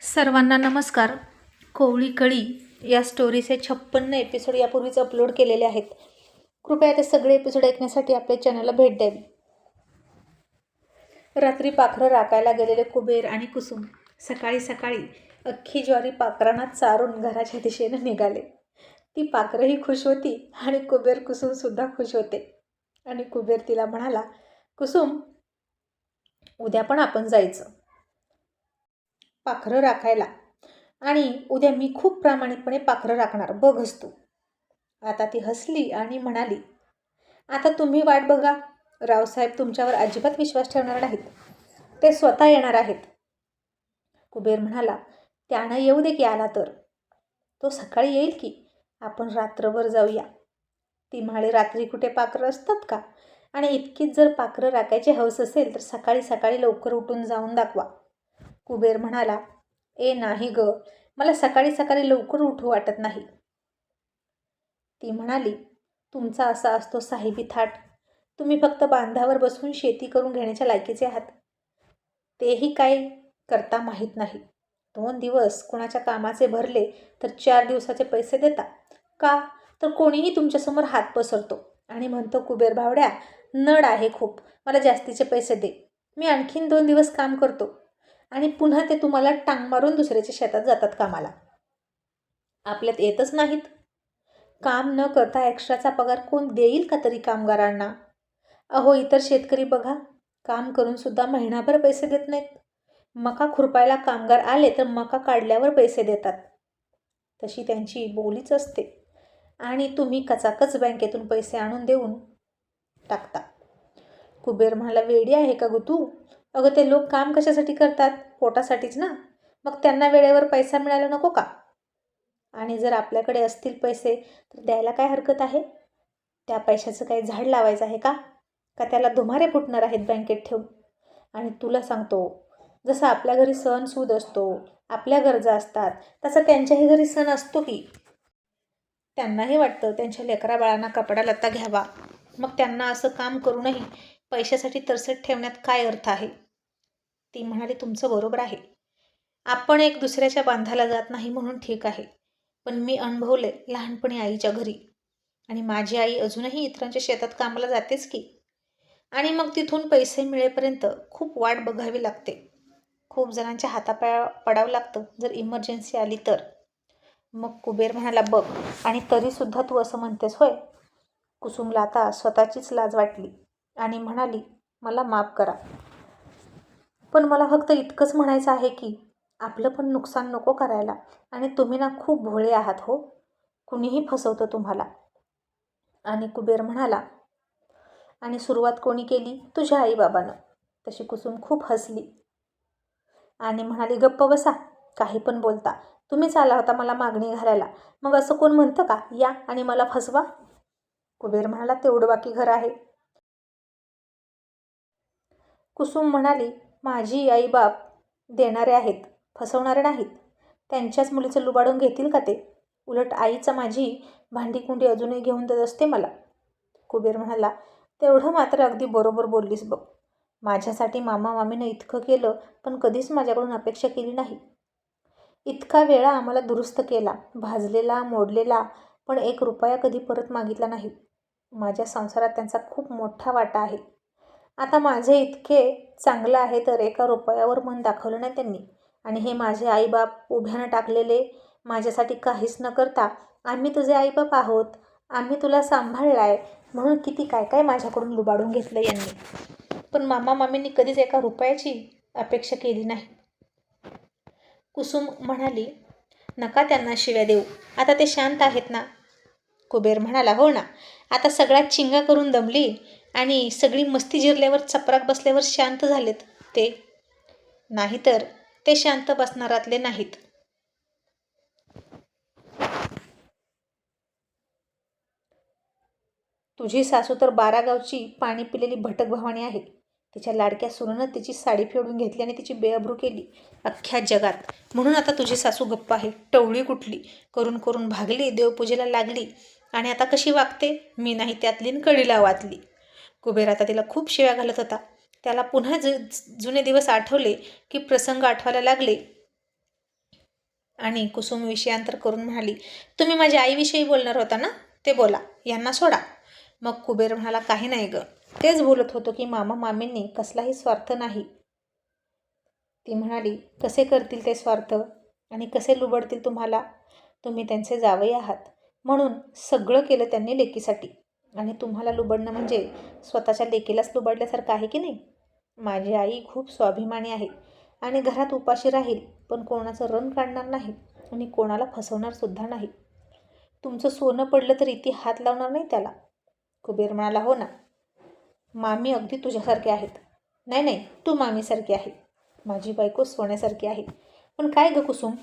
सर्वांना नमस्कार. कोवळी कळी या स्टोरीचे छप्पन्न एपिसोड यापूर्वीच अपलोड केलेले आहेत. कृपया ते सगळे एपिसोड ऐकण्यासाठी आपल्या चॅनलला भेट द्यावी. रात्री पाखरं राखायला गेलेले कुबेर आणि कुसुम सकाळी सकाळी अख्खी ज्वारी पाखरांना चारून घराच्या दिशेनं निघाले. ती पाखरंही खुश होती आणि कुबेर कुसुमसुद्धा खुश होते. आणि कुबेर तिला म्हणाला कुसुम उद्या पण आपण जायचं. पाखरं राखायला. आणि उद्या मी खूप प्रामाणिकपणे पाखरं राखणार. बघच तू. आता ती हसली आणि म्हणाली आता तुम्ही वाट बघा. रावसाहेब तुमच्यावर अजिबात विश्वास ठेवणार नाहीत. ते स्वतः येणार आहेत. कुबेर म्हणाला त्यानं येऊ दे की आला तर. तो सकाळी येईल की. आपण रात्रभर जाऊया. ती म्हणाली रात्री कुठे पाखरं असतात का? आणि इतकीच जर पाखरं राखायची हौस असेल तर सकाळी सकाळी लवकर उठून जाऊन दाखवा. कुबेर म्हणाला ए नाही ग मला सकाळी सकाळी लवकर उठू वाटत नाही. ती म्हणाली तुमचा असा असतो साहेबी थाट. तुम्ही फक्त बांधावर बसून शेती करून घेण्याच्या लायकीचे आहात. तेही काय करता माहीत नाही. दोन दिवस कोणाच्या कामाचे भरले तर चार दिवसाचे पैसे देता. का? तर कोणीही तुमच्यासमोर हात पसरतो. आणि म्हणतो कुबेर भावड्या नड आहे खूप. मला जास्तीचे पैसे दे. मी आणखीन दोन दिवस काम करतो. आणि पुन्हा ते तुम्हाला टांग मारून दुसऱ्याच्या शेतात जातात कामाला. आपल्यात येतच नाहीत. काम न करता एक्स्ट्राचा पगार कोण देईल का तरी कामगारांना? अहो इतर शेतकरी बघा. काम करूनसुद्धा महिनाभर पैसे देत नाहीत. मका खुरपायला कामगार आले तर मका काढल्यावर पैसे देतात. तशी त्यांची बोलीच असते. आणि तुम्ही कचाकच बँकेतून पैसे आणून देऊन टाकता. कुबेर म्हणाला वेडी आहे का गो तू? अगं ते लोक काम कशासाठी करतात? पोटासाठीच ना. मग त्यांना वेळेवर पैसा मिळायला नको का? आणि जर आपल्याकडे असतील पैसे तर द्यायला काय हरकत आहे? त्या पैशाचं काही झाड लावायचं आहे का? का त्याला धुमारे फुटणार आहेत बँकेत ठेवून? आणि तुला सांगतो जसं आपल्या घरी सण सूद असतो आपल्या गरजा असतात तसं त्यांच्याही घरी सण असतो की त्यांनाही वाटतं त्यांच्या लेकरा बाळांना कपडा लत्ता घ्यावा. मग त्यांना असं काम करूनही पैशासाठी तरसट ठेवण्यात काय अर्थ आहे? ती म्हणाली तुमचं बरोबर आहे. आपण एक दुसऱ्याच्या बांधाला जात नाही म्हणून ठीक आहे. पण मी अनुभवले लहानपणी आईच्या घरी. आणि माझी आई अजूनही इतरांच्या शेतात कामाला जातेच की. आणि मग तिथून पैसे मिळेपर्यंत खूप वाट बघावी लागते. खूप जणांच्या हातापाया पडावं लागतं जर इमर्जन्सी आली तर. मग कुबेर म्हणाला बघ आणि तरीसुद्धा तू असं म्हणतेस होय? कुसुमला आता स्वतःचीच लाज वाटली आणि म्हणाली मला माफ करा. पण मला फक्त इतकंच म्हणायचं आहे की आपलं पण नुकसान नको करायला. आणि तुम्ही ना खूप भोळे आहात हो. कुणीही फसवतं तुम्हाला. आणि कुबेर म्हणाला आणि सुरुवात कोणी केली? तुझ्या आईबाबानं. तशी कुसुम खूप हसली. आणि म्हणाली गप्प बसा. काही पण बोलता. तुम्हीच आला होता मला मागणी घालायला. मग असं कोण म्हणतं का? या आणि मला फसवा. कुबेर म्हणाला तेवढं बाकी घर आहे. कुसुम म्हणाली माझी आईबाप देणारे आहेत फसवणारे नाहीत. त्यांच्याच मुलीचं लुबाडून घेतील का ते? उलट आईचा माझी भांडीकुंडी अजूनही घेऊन देत असते मला. कुबेर म्हणाला तेवढं मात्र अगदी बरोबर बोललीस बघ. माझ्यासाठी मामा मामीनं इतकं केलं पण कधीच माझ्याकडून अपेक्षा केली नाही. इतका वेळा आम्हाला दुरुस्त केला भाजलेला मोडलेला पण एक रुपया कधी परत मागितला नाही. माझ्या संसारात त्यांचा खूप मोठा वाटा आहे. आता माझे इतके चांगलं आहे तर एका रुपयावर मन दाखवलं नाही त्यांनी. आणि हे माझे आईबाप उभ्यानं टाकलेले माझ्यासाठी काहीच न करता आम्ही तुझे आईबाप आहोत. आम्ही तुला सांभाळला आहे म्हणून किती काय काय माझ्याकडून लुबाडून घेतलं यांनी. पण मामा मामींनी कधीच एका रुपयाची अपेक्षा केली नाही. कुसुम म्हणाली नका त्यांना शिव्या देऊ. आता ते शांत आहेत ना? कुबेर म्हणाला हो ना. आता सगळ्यात चिंगा करून दमली आणि सगळी मस्ती जिरल्यावर चपराक बसल्यावर शांत झालेत ते. नाहीतर ते शांत बसणारातले नाहीत. तुझी सासू तर बारा गावची पाणी पिलेली भटक भवानी आहे तिच्या लाडक्या सुनेनं तिची साडी फेडून घेतली आणि तिची बेअब्रू केली. अख्ख्या जगात. म्हणून आता तुझी सासू गप्प आहे. टवळी कुठली? करून करून भागली देवपूजेला लागली. आणि आता कशी वागते? मी नाही त्यातली न कडीला वाचली. कुबेर आता तिला खूप शिव्या घालत होता. त्याला पुन्हा ज जुने दिवस आठवले की प्रसंग आठवायला लागले. आणि कुसुम विषयांतर करून म्हणाली तुम्ही माझ्या आईविषयी बोलणार होता ना? ते बोला यांना सोडा. मग कुबेर म्हणाला काही नाही ग. तेच बोलत होतो की मामा मामींनी कसलाही स्वार्थ नाही. ती म्हणाली कसे करतील ते स्वार्थ? आणि कसे लुबडतील तुम्हाला? तुम्ही त्यांचे जावई आहात. म्हणून सगळं केलं त्यांनी लेकीसाठी. आणि तुम्हाला लुबडणं म्हणजे स्वतःच्या लेकीलाच लुबडल्यासारखं आहे की नाही? माझी आई खूप स्वाभिमानी आहे आणि घरात उपाशी राहील पण कोणाचं रन काढणार नाही आणि कोणाला फसवणार सुद्धा नाही. तुमचं सोनं पडलं तरी ती हात लावणार नाही त्याला. कुबेर म्हणाला हो ना. मामी अगदी तुझ्यासारखे आहेत. नाही नाही तू मामीसारखी आहे. माझी बायको सोन्यासारखी आहे. पण काय ग कुसुम?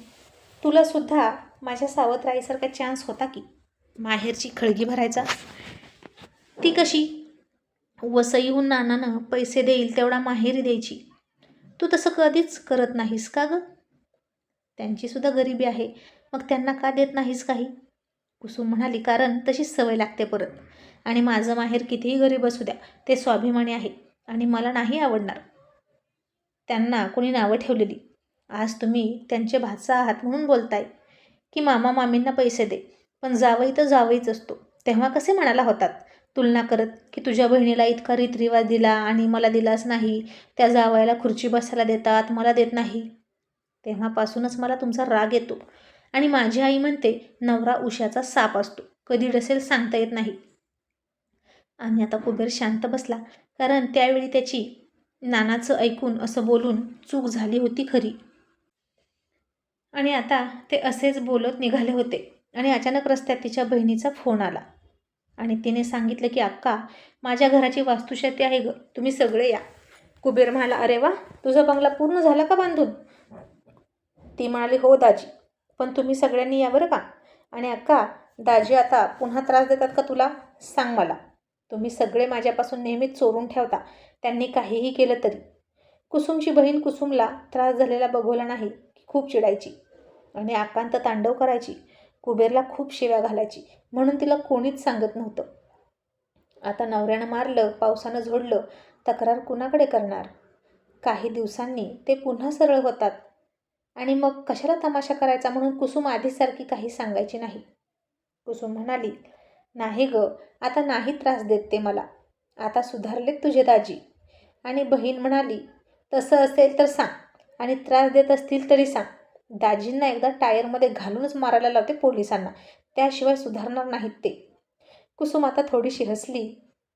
तुलासुद्धा माझ्या सावत्राईसारखा चान्स होता की? माहेरची खळगी भरायचा? ती कशी? वसईहून नानानं पैसे देईल तेवढा माहेरी द्यायची. तू तसं कधीच करत नाहीस का ग? त्यांचीसुद्धा गरिबी आहे. मग त्यांना का देत नाहीस काही? कुसुम म्हणाली कारण तशीच सवय लागते परत. आणि माझं माहेर कितीही गरीब असू द्या ते स्वाभिमानी आहे आणि मला नाही आवडणार. त्यांना कोणी नावं ठेवलेली. आज तुम्ही त्यांचे भाचा आहात म्हणून बोलताय की मामा मामींना पैसे दे. पण जावई तर जावईच असतो. तेव्हा कसे म्हणाला होतात? तुलना करत की तुझ्या बहिणीला इतका रीतरिवाज दिला आणि मला दिलाच नाही. त्या जावयाला खुर्ची बसायला देतात मला देत नाही. तेव्हापासूनच मला तुमचा राग येतो. आणि माझी आई म्हणते नवरा उशाचा साप असतो. कधी डसेल सांगता येत नाही. आणि आता कुबेर शांत बसला कारण त्यावेळी त्याची नानाचं ऐकून असं बोलून चूक झाली होती खरी. आणि आता ते असेच बोलत निघाले होते आणि अचानक रस्त्यात तिच्या बहिणीचा फोन आला. आणि तिने सांगितलं की अक्का माझ्या घराची वास्तुशाती आहे ग. तुम्ही सगळे या. कुबेर म्हणाला अरे वा तुझा बंगला पूर्ण झाला का बांधून? ती म्हणाली हो दाजी पण तुम्ही सगळ्यांनी या बरं का? आणि अक्का दाजी आता पुन्हा त्रास देतात का तुला? सांग मला. तुम्ही सगळे माझ्यापासून नेहमीच चोरून ठेवता. त्यांनी काहीही केलं तरी. कुसुमची बहीण कुसुमला त्रास झालेला बघवला नाही की खूप चिडायची आणि आकांत तांडव करायची. कुबेरला खूप शिव्या घालायची. म्हणून तिला कोणीच सांगत नव्हतं. आता नवऱ्यानं मारलं पावसानं झोडलं तक्रार कुणाकडे करणार? काही दिवसांनी ते पुन्हा सरळ होतात. आणि मग कशाला तमाशा करायचा म्हणून कुसुम आधीसारखी काही सांगायची नाही. कुसुम म्हणाली नाही ग आता नाही त्रास देत ते मला. आता सुधारलेत तुझे दाजी. आणि बहीण म्हणाली तसं असेल तर सांग. आणि त्रास देत असतील तरी सांग. दाजींना एकदा टायरमध्ये घालूनच मारायला लावते पोलिसांना. त्याशिवाय सुधारणार नाहीत ते. कुसुम आता थोडीशी हसली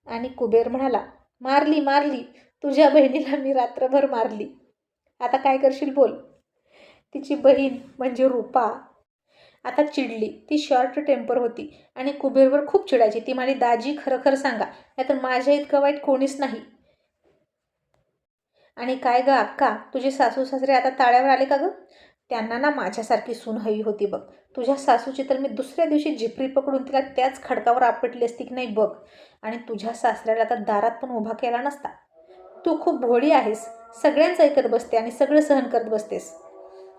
आणि कुबेर म्हणाला मारली मारली. तुझ्या बहिणीला मी रात्रभर मारली. आता काय करशील बोल. तिची बहीण म्हणजे रूपा आता चिडली. ती शॉर्ट टेम्पर होती आणि कुबेरवर खूप चिडायची. ती म्हणाली दाजी खरं खरं सांगा नाहीतर माझ्या इतकं वाईट कोणीच नाही. आणि काय गं अक्का? तुझे सासू सासरे आता ताळ्यावर आले का गं? त्यांना ना माझ्यासारखी सून हवी होती बघ. तुझ्या सासूची तर मी दुसऱ्या दिवशी झिपरी पकडून तिला त्याच खडकावर आपटली असती की नाही बघ. आणि तुझ्या सासऱ्याला तर दारात पण उभा केला नसता. तू खूप भोळी आहेस. सगळ्यांचं ऐकत बसते आणि सगळं सहन करत बसतेस.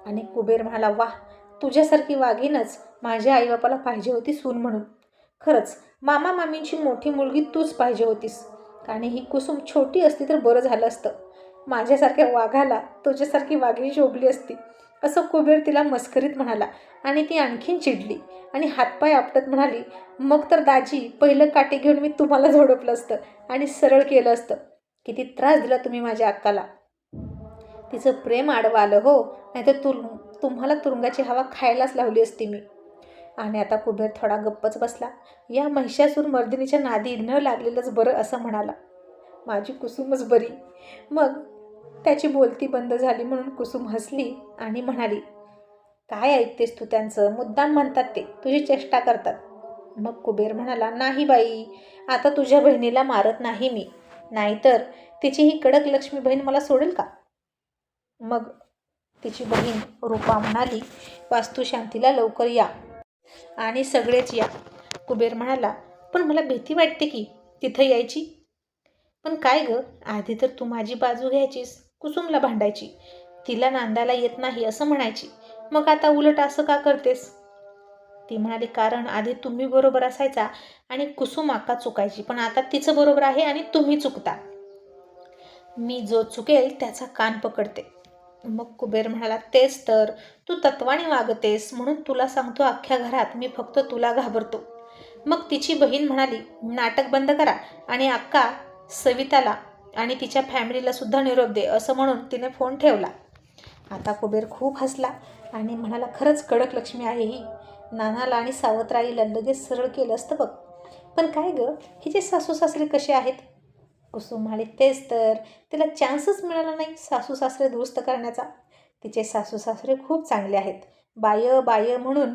आणि कुबेर म्हणाला वाह तुझ्यासारखी वाघीनच माझ्या आईबापाला पाहिजे होती सून म्हणून. खरंच मामा मामींची मोठी मुलगी तूच पाहिजे होतीस. आणि ही कुसुम छोटी असती तर बरं झालं असतं. माझ्यासारख्या वाघाला तुझ्यासारखी वाघिणी शोभली असती. असं कुबेर तिला मस्करीत म्हणाला. आणि ती आणखीन चिडली. आणि हातपाय आपटत म्हणाली मग तर दाजी पहिलं काटे घेऊन मी तुम्हाला झोडपलं असतं आणि सरळ केलं असतं. किती त्रास दिला तुम्ही माझ्या अक्काला. तिचं प्रेम आडवं आलं हो. नाहीतर तु तुम्हाला तुरुंगाची हवा खायलाच लावली असती मी. आणि आता कुबेर थोडा गप्पच बसला. या महिषासूर मर्दिनीच्या नादी न लागलेलंच बरं असं म्हणाला. माझी कुसुमच बरी. मग त्याची बोलती बंद झाली म्हणून कुसुम हसली आणि म्हणाली काय ऐकतेस तू त्यांचं? मुद्दाम म्हणतात ते. तुझी चेष्टा करतात. मग कुबेर म्हणाला नाही बाई आता तुझ्या बहिणीला मारत नाही मी. नाहीतर तिची ही कडक लक्ष्मी बहीण मला सोडेल का? मग तिची बहीण रूपा म्हणाली वास्तुशांतीला लवकर या आणि सगळेच या. कुबेर म्हणाला पण मला भीती वाटते की तिथं यायची. पण काय ग? आधी तर तू माझी बाजू घ्यायचीस. कुसुमला भांडायची. तिला नांदायला येत नाही असं म्हणायची. मग आता उलट असं का करतेस? ती म्हणाली कारण आधी तुम्ही बरोबर असायचा आणि कुसुम आका चुकायची पण आता तिचं बरोबर आहे आणि तुम्ही चुकता. मी जो चुकेल त्याचा कान पकडते. मग कुबेर म्हणाला तेच तर तू तत्वाने वागतेस म्हणून तुला सांगतो अख्ख्या घरात मी फक्त तुला घाबरतो. मग तिची बहीण म्हणाली नाटक बंद करा आणि अक्का सविताला आणि तिच्या फॅमिलीला सुद्धा निरोप दे असं म्हणून तिने फोन ठेवला. आता कुबेर खूप हसला आणि म्हणाला खरंच कडक लक्ष्मी आहे ही. नानाला आणि सावत्राईला लगेच सरळ केलं असतं बघ. पण काय गं हिचे सासू सासरे कसे आहेत? कुसुम म्हणाले तेच तर. तिला चान्सच मिळाला नाही सासू सासरे दुरुस्त करण्याचा. तिचे सासू सासरे खूप चांगले आहेत. बाय बाय म्हणून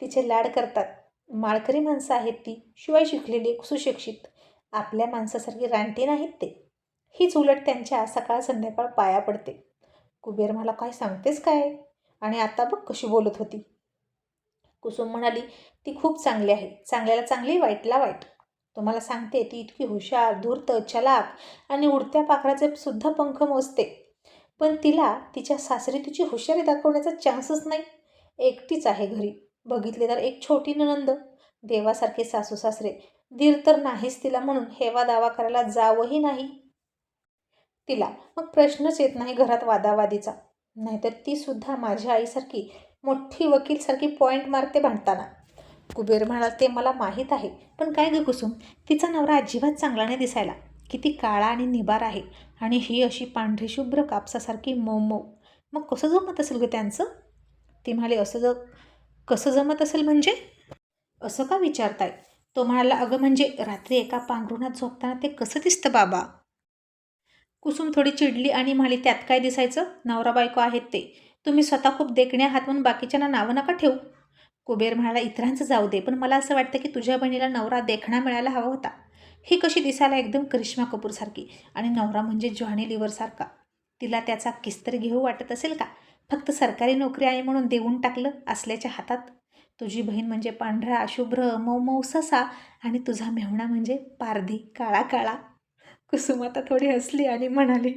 तिचे लाड करतात. माळकरी माणसं आहेत ती शिवाय शिकलेली सुशिक्षित. आपल्या माणसासारखी रानटी नाहीत ते. हीच उलट त्यांच्या सकाळ संध्याकाळ पाया पडते. कुबेर मला काय सांगतेस काय? आणि आता बघ कशी बोलत होती. कुसुम म्हणाली ती खूप चांगली आहे. चांगल्याला चांगली वाईटला वाईट. तुम्हाला सांगते ती इतकी हुशार धूर्त चलाक आणि उडत्या पाखराचे सुद्धा पंख मोजते. पण तिला तिच्या सासरी तिची हुशारी दाखवण्याचा चान्सच नाही. एकटीच आहे घरी. बघितले तर एक छोटी ननंद देवासारखे सासू सासरे. धीर तर नाहीच तिला म्हणून हेवा दावा करायला जावंही नाही. तिला. मग प्रश्नच येत नाही घरात वादावादीचा. नाहीतर ती सुद्धा माझ्या आईसारखी मोठी वकीलसारखी पॉईंट मारते भांडताना. कुबेर म्हणाला ते मला माहीत आहे. पण काय ग कुसुम? तिचा नवरा अजिबात चांगला नाही दिसायला. किती काळा आणि निबार आहे. आणि ही अशी पांढरी शुभ्र कापसासारखी मऊ मऊ. मग कसं जमत असेल ग त्यांचं? ती म्हणाली असं ज कसं जमत असेल म्हणजे? असं का विचारताय? तो म्हणाला अगं म्हणजे रात्री एका पांघरुणात झोपताना ते कसं दिसतं बाबा? कुसुम थोडी चिडली आणि म्हणाली त्यात काय दिसायचं? नवरा बायको आहेत ते. तुम्ही स्वतः खूप देखण्या हात म्हणून बाकीच्यांना नावं नका ठेवू. कुबेर म्हणाला इतरांचं जाऊ दे पण मला असं वाटतं की तुझ्या बहिणीला नवरा देखणा मिळायला हवा होता. ही कशी दिसायला एकदम करिश्मा कपूरसारखी आणि नवरा म्हणजे जॉनी लिव्हरसारखा तिला त्याचा किस्तर घेऊ वाटत असेल का? फक्त सरकारी नोकरी आहे म्हणून देऊन टाकलं असल्याच्या हातात. तुझी बहीण म्हणजे पांढरा शुभ्र मऊ मऊ ससा आणि तुझा मेहणा म्हणजे पारधी काळा काळा. कुसुम आता थोडी हसली आणि म्हणाली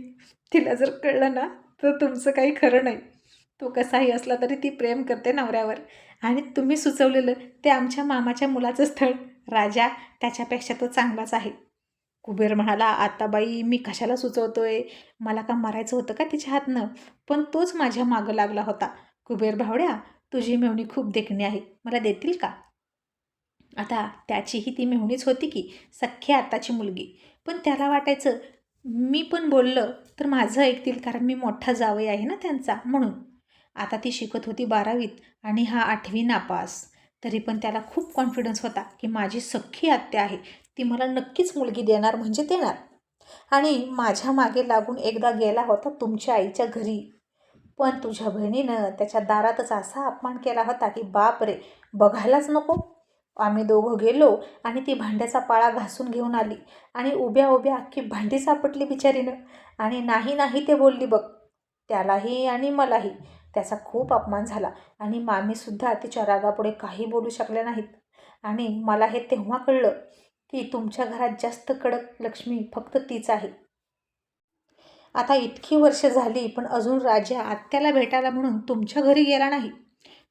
तिला जर कळलं ना तर तुमचं काही खरं नाही. तो कसाही असला तरी ती प्रेम करते नवऱ्यावर. आणि तुम्ही सुचवलेलं ते आमच्या मामाच्या मुलाचं स्थळ. राजा त्याच्यापेक्षा तो चांगलाच आहे. कुबेर म्हणाला आता बाई मी कशाला सुचवतोय? मला का मारायचं होतं का तिच्या हातनं? पण तोच माझ्या मागं लागला होता. कुबेर भावड्या तुझी मेवणी खूप देखणी आहे. मला देतील का? आता त्याचीही ती मेहुणीच होती की सख्खी आत्ताची मुलगी. पण त्याला वाटायचं मी पण बोललं तर माझं ऐकतील कारण मी मोठा जावई आहे ना त्यांचा म्हणून. आता ती शिकत होती बारावीत आणि हा आठवी नापास. तरी पण त्याला खूप कॉन्फिडन्स होता की माझी सख्खी आत्या आहे ती मला नक्कीच मुलगी देणार म्हणजे देणार. आणि माझ्या मागे लागून एकदा गेला होता तुमच्या आईच्या घरी. पण तुझ्या बहिणीनं त्याच्या दारातच असा अपमान केला होता की बाप रे बघायलाच नको. आम्ही दोघं गेलो आणि ती भांड्याचा पाळा घासून घेऊन आली आणि उभ्या उभ्या अख्खी भांडी सापडली बिचारीनं. आणि नाही नाही ते बोलली बघ त्यालाही आणि मलाही. त्याचा खूप अपमान झाला आणि मामीसुद्धा तिच्या रागापुढे काही बोलू शकल्या नाहीत. आणि मला हे तेव्हा कळलं की तुमच्या घरात जास्त कडक लक्ष्मी फक्त तीच आहे. आता इतकी वर्ष झाली पण अजून राजा आत्याला भेटायला म्हणून तुमच्या घरी गेला नाही.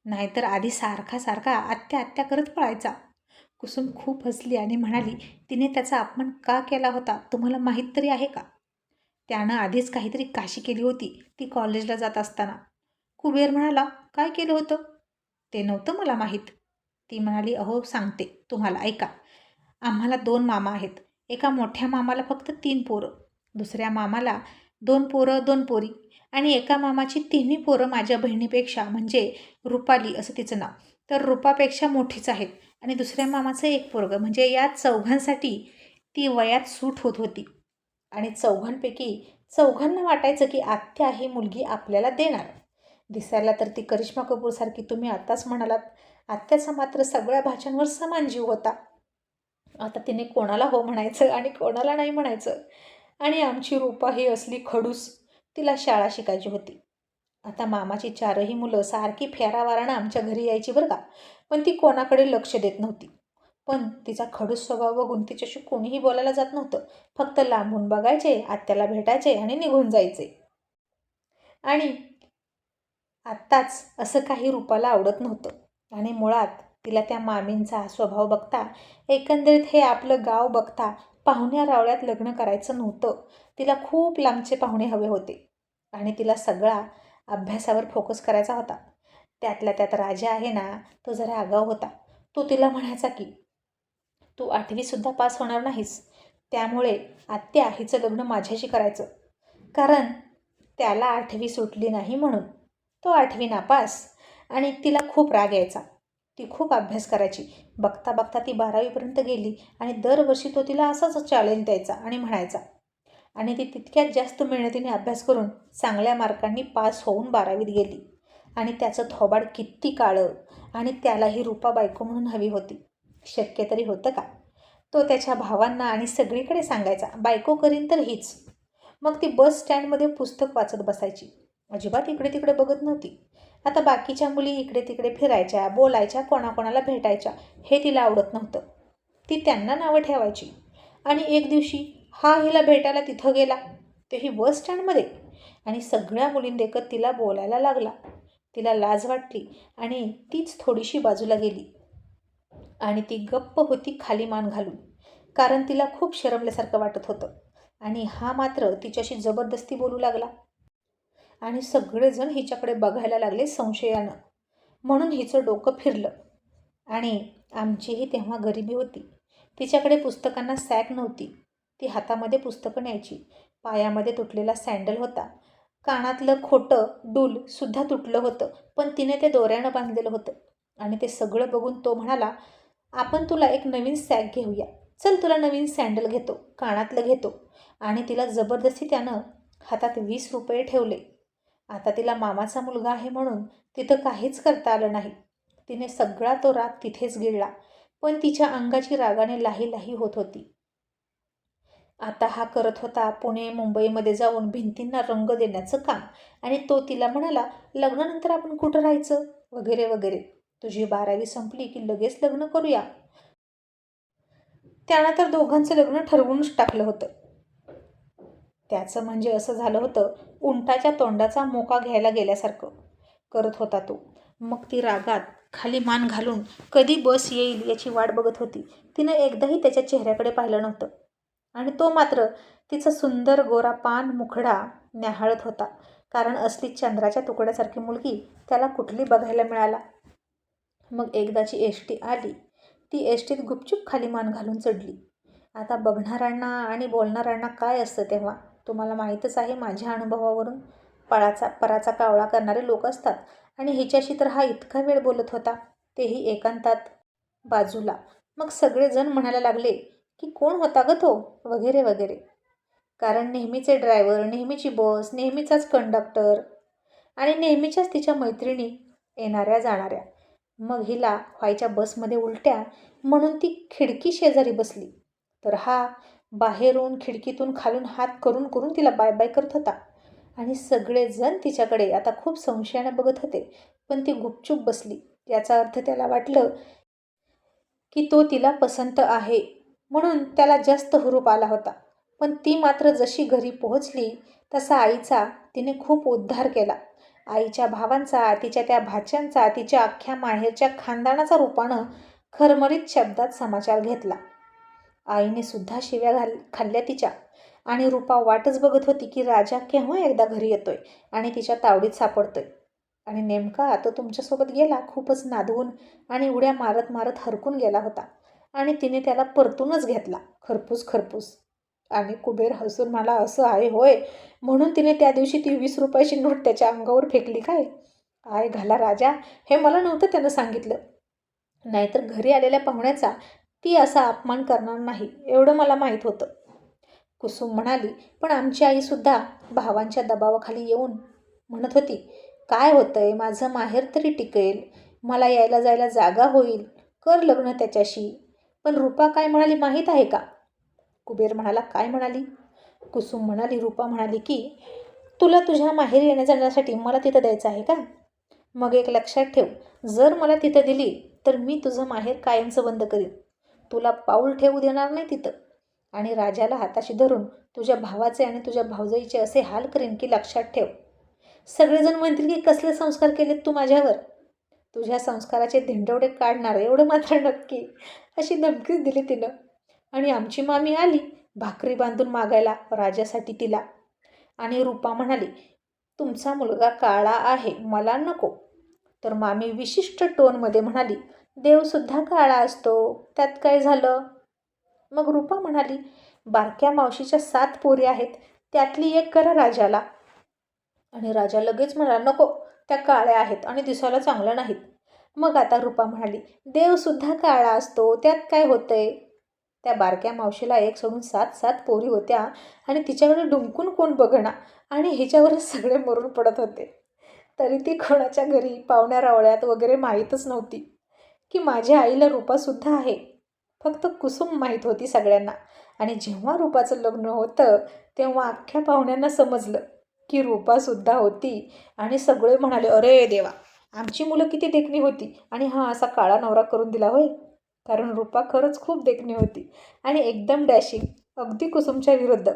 नाहीतर आधी सारखा सारखा आत्या आत्या करत पळायचा. कुसुम खूप हसली आणि म्हणाली तिने त्याचा अपमान का केला होता? तुम्हाला माहीत तरी आहे का? त्यानं आधीच काहीतरी काशी केली होती ती कॉलेजला जात असताना. कुबेर म्हणाला काय केलं होतं? ते नव्हतं मला माहीत. ती म्हणाली अहो सांगते तुम्हाला ऐका. आम्हाला दोन मामा आहेत. एका मोठ्या मामाला फक्त तीन पोरं. दुसऱ्या मामाला दोन पोरं दोन पोरी. आणि एका मामाची तिन्ही पोरं माझ्या बहिणीपेक्षा म्हणजे रुपाली असं तिचं नाव तर रुपापेक्षा मोठीच आहेत. आणि दुसऱ्या मामाचं एक पोरगं म्हणजे या चौघांसाठी ती वयात सूट होत होती. आणि चौघांपैकी चौघांना वाटायचं की आत्या ही मुलगी आपल्याला देणार. दिसायला तर ती करिश्मा कपूरसारखी तुम्ही आत्ताच म्हणालात आत्याचा मात्र सगळ्या भाषांवर समान जीव होता. आता तिने कोणाला हो म्हणायचं आणि कोणाला नाही म्हणायचं? आणि आमची रूपा ही असली खडूस. तिला शाळा शिकायची होती. आता मामाची चारही मुलं सारखी फेरावारानं आमच्या घरी यायची बरं का पण ती कोणाकडे लक्ष देत नव्हती. पण तिचा खडूस स्वभाव बघून तिच्याशी कोणीही बोलायला जात नव्हतं. फक्त लांबून बघायचे आत्याला भेटायचे आणि निघून जायचे. आणि आत्ताच असं काही रूपाला आवडत नव्हतं. आणि मुळात तिला त्या मामींचा स्वभाव बघता एकंदरीत हे आपलं गाव बघता पाहुण्या रावळ्यात लग्न करायचं नव्हतं. तिला खूप लांबचे पाहुणे हवे होते आणि तिला सगळा अभ्यासावर फोकस करायचा होता. त्यातल्या त्यात राजा आहे ना तो जरा आगाव होता. तो तिला म्हणायचा की तू आठवीसुद्धा पास होणार नाहीस. त्यामुळे आत्या हिचं लग्न माझ्याशी करायचं. कारण त्याला आठवी सुटली नाही म्हणून तो आठवी नापास आणि तिला खूप राग यायचा. ती खूप अभ्यास करायची. बघता बघता ती बारावीपर्यंत गेली आणि दरवर्षी तो तिला असाच चॅलेंज द्यायचा आणि म्हणायचा आणि ती तितक्यात जास्त मेहनतीने अभ्यास करून चांगल्या मार्कांनी पास होऊन बारावीत गेली. आणि त्याचं थोबाड किती काळं आणि त्यालाही रूपा बायको म्हणून हवी होती. शक्य तरी होतं का? तो त्याच्या भावांना आणि सगळीकडे सांगायचा बायको करीन तर हीच. मग ती बस स्टँडमध्ये पुस्तक वाचत बसायची. अजिबात इकडे तिकडे बघत नव्हती. आता बाकीच्या मुली इकडे तिकडे फिरायच्या बोलायच्या कोणाकोणाला भेटायच्या हे तिला आवडत नव्हतं. ती त्यांना नावं ठेवायची. आणि एक दिवशी हा हिला भेटायला तिथं गेला. तेही बस स्टँडमध्ये. आणि सगळ्या मुलींदेखत तिला बोलायला लागला. तिला लाज वाटली आणि तीच थोडीशी बाजूला गेली. आणि ती गप्प होती खाली मान घालून. कारण तिला खूप शरमल्यासारखं वाटत होतं. आणि हा मात्र तिच्याशी जबरदस्ती बोलू लागला. आणि सगळेजण हिच्याकडे बघायला लागले संशयानं. म्हणून हिचं डोकं फिरलं. आणि आमचीही तेव्हा गरिबी होती. तिच्याकडे पुस्तकांना सॅक नव्हती. ती हातामध्ये पुस्तकं न्यायची. पायामध्ये तुटलेला सँडल होता. कानातलं खोटं डूलसुद्धा तुटलं होतं पण तिने ते दोऱ्यानं बांधलेलं होतं. आणि ते सगळं बघून तो म्हणाला आपण तुला एक नवीन सॅग घेऊया. चल तुला नवीन सँडल घेतो कानातलं घेतो. आणि तिला जबरदस्ती त्यानं हातात वीस रुपये ठेवले. आता तिला मामाचा मुलगा आहे म्हणून तिथं काहीच करता आलं नाही. तिने सगळा तो राग तिथेच गिळला. पण तिच्या अंगाची रागाने लाही लाही होत होती. आता हा करत होता पुणे मुंबईमध्ये जाऊन भिंतींना रंग देण्याचं काम. आणि तो तिला म्हणाला लग्नानंतर आपण कुठं राहायचं? वगैरे वगैरे. तुझी बारावी संपली की लगेच लग्न करूया. त्यानं तर दोघांचं लग्न ठरवूनच टाकलं होतं. त्याचं म्हणजे असं झालं होतं उंटाच्या तोंडाचा मोका घ्यायला गेल्यासारखं. करत होता तो. मग ती रागात खाली मान घालून कधी बस येईल याची वाट बघत होती तिनं एकदाही त्याच्या चेहऱ्याकडे पाहिलं नव्हतं. आणि तो मात्र तिचा सुंदर गोरा पान मुखडा न्याहाळत होता. कारण असली चंद्राच्या तुकड्यासारखी मुलगी त्याला कुठली बघायला मिळाला? मग एकदाची एस टी आली. ती एस टीत गुपचूप खाली मान घालून चढली. आता बघणाऱ्यांना आणि बोलणाऱ्यांना काय असतं तेव्हा? तुम्हाला माहीतच आहे माझ्या अनुभवावरून पळाचा पराचा कावळा करणारे लोक असतात. आणि हिच्याशी तर हा इतका वेळ बोलत होता. तेही एकांतात बाजूला. मग सगळेजण म्हणायला लागले की कोण होता ग तो? वगैरे वगैरे. कारण नेहमीचे ड्रायव्हर नेहमीची बस नेहमीचाच कंडक्टर आणि नेहमीच्याच तिच्या मैत्रिणी येणाऱ्या जाणाऱ्या. मग हिला व्हायच्या बसमध्ये उलट्या म्हणून ती खिडकी शेजारी बसली. तर हा बाहेरून खिडकीतून खालून हात करून करून तिला बाय बाय करत होता. आणि सगळेजण तिच्याकडे आता खूप संशयाने बघत होते. पण ती गुपचूप बसली. याचा अर्थ त्याला वाटलं की तो तिला पसंत आहे. म्हणून त्याला जास्त हुरूप आला होता. पण ती मात्र जशी घरी पोहोचली तसा आईचा तिने खूप उद्धार केला. आईच्या भावांचा तिच्या त्या भाच्यांचा तिच्या अख्ख्या माहेरच्या खानदानाचा रूपानं खरमरीत शब्दात समाचार घेतला. आईने सुद्धा शिव्या घाल खाल्ल्या तिच्या. आणि रूपा वाटच बघत होती की राजा केव्हा एकदा घरी येतोय आणि तिच्या तावडीत सापडतोय. आणि नेमका तो तुमच्यासोबत गेला खूपच नादवून आणि उड्या मारत मारत हरकून गेला होता. आणि तिने त्याला परतूनच घेतला. खरपूस खरपूस. आणि कुबेर हसून मला असं आहे होय? म्हणून तिने त्या दिवशी ती वीस रुपयाची नोट त्याच्या अंगावर फेकली काय? आय घाला राजा हे मला नव्हतं त्यानं सांगितलं. नाहीतर घरी आलेल्या पाहुण्याचा ती असा अपमान करणार नाही एवढं मला माहीत होतं. कुसुम म्हणाली पण आमची आईसुद्धा भावांच्या दबावाखाली येऊन म्हणत होती काय होतंय? माझं माहेर तरी टिकेल. मला यायला जायला जागा होईल. कर लग्न त्याच्याशी. पण रूपा काय म्हणाली माहीत आहे का? कुबेर म्हणाला काय म्हणाली? कुसुम म्हणाली रूपा म्हणाली की तुला तुझ्या माहेर येण्या जाण्यासाठी मला तिथं द्यायचं आहे का? मग एक लक्षात ठेव जर मला तिथं दिली तर मी तुझं माहेर कायमचं बंद करीन. तुला पाऊल ठेवू देणार नाही तिथं. आणि राजाला हाताशी धरून तुझ्या भावाचे आणि तुझ्या भाऊजाईचे असे हाल करीन की लक्षात ठेव. सगळेजण म्हणतील की कसले संस्कार केलेत तू माझ्यावर? तुझ्या संस्काराचे धिंडवडे काढणार एवढं मात्र नक्की. अशी धमकीच दिली तिनं. आणि आमची मामी आली भाकरी बांधून मागायला राजासाठी तिला. आणि रूपा म्हणाली तुमचा मुलगा काळा आहे मला नको. तर मामी विशिष्ट टोनमध्ये म्हणाली देवसुद्धा काळा असतो त्यात काय झालं? मग रूपा म्हणाली बारक्या मावशीच्या सात पोरी आहेत त्यातली एक करा राजाला. आणि राजा लगेच म्हणाला नको त्या काळ्या आहेत आणि दिसायला चांगल्या नाहीत. मग आता रुपा म्हणाली देवसुद्धा काळा असतो त्यात काय होतंय? त्या बारक्या मावशीला एक सोडून सात सात पोरी होत्या आणि तिच्याकडे डुंकून कोण बघणार आणि ह्याच्यावरच सगळे मरून पडत होते. तरी ती कोणाच्या घरी पाहुण्या रावळ्यात वगैरे माहीतच नव्हती की माझ्या आईला रूपासुद्धा आहे. फक्त कुसुम माहीत होती सगळ्यांना आणि जेव्हा रूपाचं लग्न होतं तेव्हा अख्ख्या पाहुण्यांना समजलं की रूपासुद्धा होती आणि सगळे म्हणाले अरे देवा आमची मुलं किती देखणी होती आणि हा असा काळा नवरा करून दिला होय? कारण रूपा खरंच खूप देखणी होती आणि एकदम डॅशिंग अगदी कुसुमच्या विरुद्ध.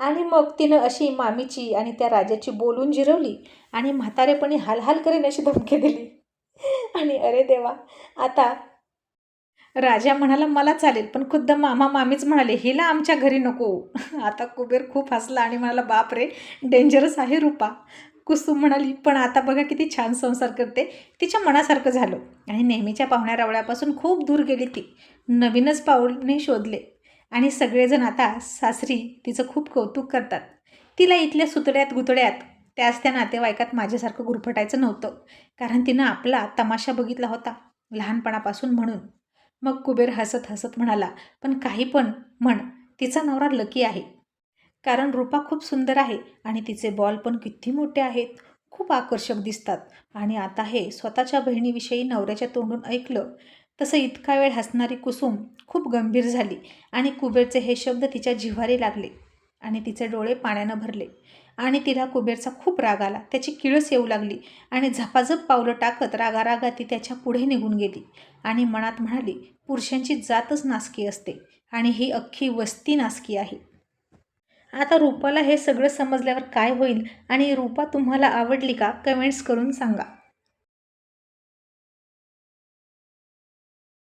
आणि मग तिनं अशी मामीची आणि त्या राजाची बोलून जिरवली आणि म्हातारेपणी हालहाल करीन अशी धमकी दिली. आणि अरे देवा आता राजा म्हणाला मला चालेल पण खुद्द मामा मामीच म्हणाले हिला आमच्या घरी नको. आता कुबेर खूप हसला आणि म्हणाला बाप रे डेंजरस आहे रूपा. कुसुम म्हणाली पण आता बघा किती छान संसार करते. तिच्या मनासारखं झालं आणि नेहमीच्या पाहुण्या रावळ्यापासून खूप दूर गेली ती. नवीनच पाऊलने शोधले आणि सगळेजण आता सासरी तिचं खूप कौतुक करतात. तिला इथल्या सुतड्यात गुतड्यात त्याच त्या नातेवाईकात माझ्यासारखं गुरफटायचं नव्हतं कारण तिनं आपला तमाशा बघितला होता लहानपणापासून म्हणून. मग कुबेर हसत हसत म्हणाला पण काही पण म्हण. तिचा नवरा लकी आहे. कारण रूपा खूप सुंदर आहे आणि तिचे बॉल पण किती मोठे आहेत. खूप आकर्षक दिसतात. आणि आता हे स्वतःच्या बहिणीविषयी नवऱ्याच्या तोंडून ऐकलं तसं इतका वेळ हसणारी कुसुम खूप गंभीर झाली आणि कुबेरचे हे शब्द तिच्या जिव्हारी लागले आणि तिचे डोळे पाण्यानं भरले. आणि तिला कुबेरचा खूप राग आला. त्याची किळस येऊ लागली आणि झपाझप पावलं टाकत रागारागा ती त्याच्या पुढे निघून गेली आणि मनात म्हणाली पुरुषांची जातच नासकी असते आणि ही अख्खी वस्ती नासकी आहे. आता रूपाला हे सगळं समजल्यावर काय होईल आणि रूपा तुम्हाला आवडली का? कमेंट्स करून सांगा.